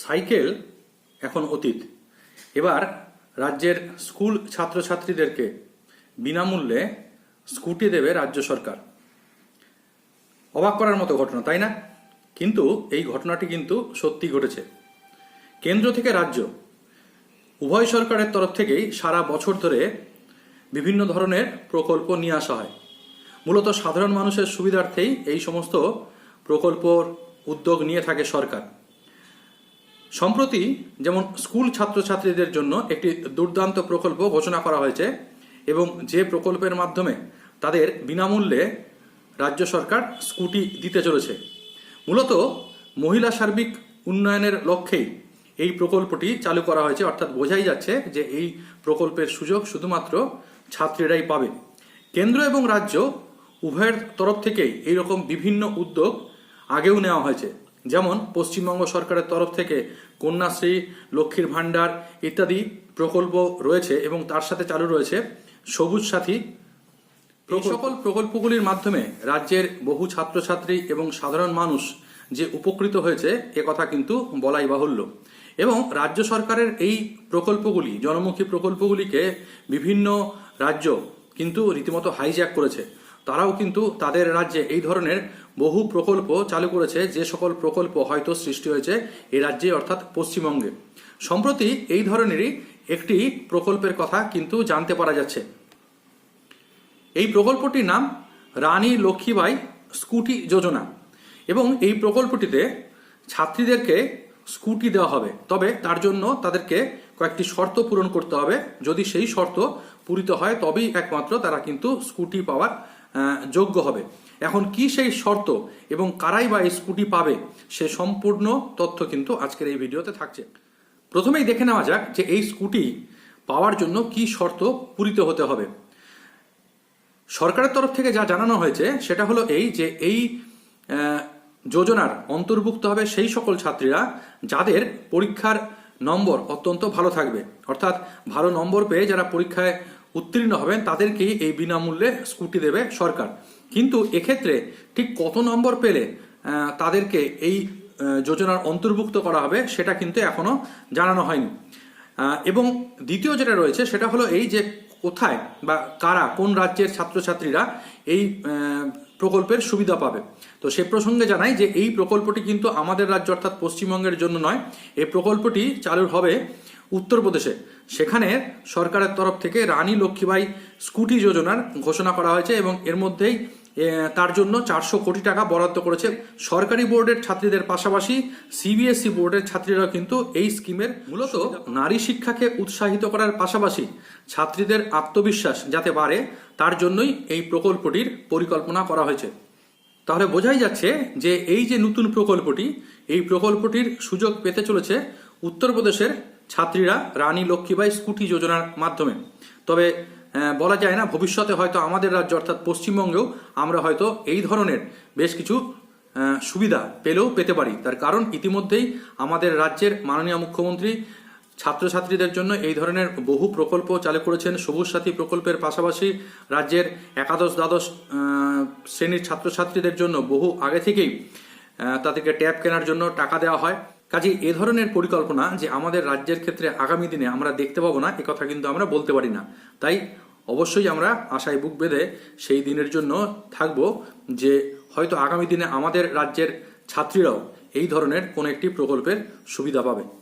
Cycle এখন অতীত। এবার রাজ্যের স্কুল ছাত্রছাত্রীদেরকে বিনামূল্যে স্কুটি দেবে রাজ্য সরকার। অবাক করার মতো ঘটনা, তাই না? কিন্তু এই ঘটনাটি কিন্তু সত্যি ঘটেছে। কেন্দ্র থেকে রাজ্য, উভয় সরকারের তরফ থেকেই সারা বছর ধরে বিভিন্ন ধরনের প্রকল্প নিয়ে আসা হয়। মূলত সাধারণ মানুষের সুবিধার্থেই এই সমস্ত প্রকল্পর উদ্যোগ নিয়ে থাকে সরকার। সম্প্রতি যেমন স্কুল ছাত্রছাত্রীদের জন্য একটি দুর্দান্ত প্রকল্প ঘোষণা করা হয়েছে এবং যে প্রকল্পের মাধ্যমে তাদের বিনামূল্যে রাজ্য সরকার স্কুটি দিতে চলেছে। মূলত মহিলা সার্বিক উন্নয়নের লক্ষ্যেই এই প্রকল্পটি চালু করা হয়েছে, অর্থাৎ বোঝাই যাচ্ছে যে এই প্রকল্পের সুযোগ শুধুমাত্র ছাত্রীরাই পাবে। কেন্দ্র এবং রাজ্য উভয়ের তরফ থেকেই এইরকম বিভিন্ন উদ্যোগ আগেও নেওয়া হয়েছে। যেমন পশ্চিমবঙ্গ সরকারের তরফ থেকে কন্যাশ্রী লক্ষ্মীর ভাণ্ডার ইত্যাদি প্রকল্প রয়েছে এবং তার সাথে চালু রয়েছে সবুজ সাথী এই সকল প্রকল্পগুলির মাধ্যমে রাজ্যের বহু ছাত্রছাত্রী এবং সাধারণ মানুষ যে উপকৃত হয়েছে এ কথা কিন্তু বলাই বাহুল্য। এবং রাজ্য সরকারের এই প্রকল্পগুলি জনমুখী প্রকল্পগুলিকে বিভিন্ন রাজ্য কিন্তু রীতিমতো হাইজ্যাক করেছে। তারাও কিন্তু তাদের রাজ্যে এই ধরনের বহু প্রকল্প চালু করেছে, যে সকল প্রকল্প হয়তো সৃষ্টি হয়েছে এই রাজ্যে, অর্থাৎ পশ্চিমবঙ্গে। সম্প্রতি এই ধরনেরই একটি প্রকল্পের কথা কিন্তু জানতে পারা যাচ্ছে। এই প্রকল্পটির নাম রানী লক্ষ্মীবাই স্কুটি যোজনা। এবং এই প্রকল্পটিতে ছাত্রীদেরকে স্কুটি দেওয়া হবে। তবে তার জন্য তাদেরকে কয়েকটি শর্ত পূরণ করতে হবে। যদি সেই শর্ত পূরিত হয়, তবেই একমাত্র তারা কিন্তু স্কুটি পাওয়ার যোগ্য হবে। এখন কি সেই শর্ত এবং কারাই বা এই স্কুটি পাবে, সে সম্পূর্ণ তথ্য কিন্তু আজকের এই ভিডিওতে থাকছে। প্রথমেই দেখে নেওয়া যাক যে এই স্কুটি পাওয়ার জন্য কি শর্ত পূরিত হতে হবে। সরকারের তরফ থেকে যা জানানো হয়েছে, সেটা হলো এই যে এই যোজনার অন্তর্ভুক্ত হবে সেই সকল ছাত্রীরা যাদের পরীক্ষার নম্বর অত্যন্ত ভালো থাকবে। অর্থাৎ ভালো নম্বর পেয়ে যারা পরীক্ষায় উত্তীর্ণ হবেন, তাদেরকেই এই বিনামূল্যে স্কুটি দেবে সরকার। কিন্তু এক্ষেত্রে ঠিক কত নম্বর পেলে তাদেরকে এই যোজনার অন্তর্ভুক্ত করা হবে সেটা কিন্তু এখনও জানানো হয়নি। এবং দ্বিতীয় যেটা রয়েছে সেটা হলো এই যে কোথায় বা কারা, কোন রাজ্যের ছাত্রছাত্রীরা এই প্রকল্পের সুবিধা পাবে। তো সে প্রসঙ্গে জানাই যে এই প্রকল্পটি কিন্তু আমাদের রাজ্য অর্থাৎ পশ্চিমবঙ্গের জন্য নয়, এই প্রকল্পটি চালু হবে উত্তরপ্রদেশে। সেখানে সরকারের তরফ থেকে রানী লক্ষ্মীবাই স্কুটি যোজনার ঘোষণা করা হয়েছে এবং এর মধ্যেই তার জন্য চারশো কোটি টাকা বরাদ্দ করেছে সরকারি বোর্ডের ছাত্রীদের পাশাপাশি সিবিএসই বোর্ডের ছাত্রীরা কিন্তু এই স্কিমের মূলত নারী শিক্ষাকে উৎসাহিত করার পাশাপাশি ছাত্রীদের আত্মবিশ্বাস যাতে বাড়ে তার জন্যই এই প্রকল্পটির পরিকল্পনা করা হয়েছে। তাহলে বোঝাই যাচ্ছে যে এই যে নতুন প্রকল্পটি এই প্রকল্পটির সুযোগ পেতে চলেছে উত্তরপ্রদেশের ছাত্রীরা রানী লক্ষ্মীবাই স্কুটি যোজনার মাধ্যমে। তবে বলা যায় না, ভবিষ্যতে হয়তো আমাদের রাজ্য, অর্থাৎ পশ্চিমবঙ্গেও আমরা হয়তো এই ধরনের বেশ কিছু সুবিধা পেলেও পেতে পারি। তার কারণ ইতিমধ্যেই আমাদের রাজ্যের মাননীয় মুখ্যমন্ত্রী ছাত্রছাত্রীদের জন্য এই ধরনের বহু প্রকল্প চালু করেছেন। সবুজ সাথী প্রকল্পের পাশাপাশি রাজ্যের একাদশ, দ্বাদশ শ্রেণির ছাত্রছাত্রীদের জন্য বহু আগে থেকেই তাদেরকে ট্যাব কেনার জন্য টাকা দেওয়া হয়। কাজে এ ধরনের পরিকল্পনা যে আমাদের রাজ্যের ক্ষেত্রে আগামী দিনে আমরা দেখতে পাবো না কথা কিন্তু আমরা বলতে পারি না। তাই অবশ্যই আমরা আশায় বুক বেঁধে সেই দিনের জন্য থাকব যে হয়তো আগামী দিনে আমাদের রাজ্যের ছাত্রীরাও এই ধরনের কোনো একটি প্রকল্পের সুবিধা পাবে।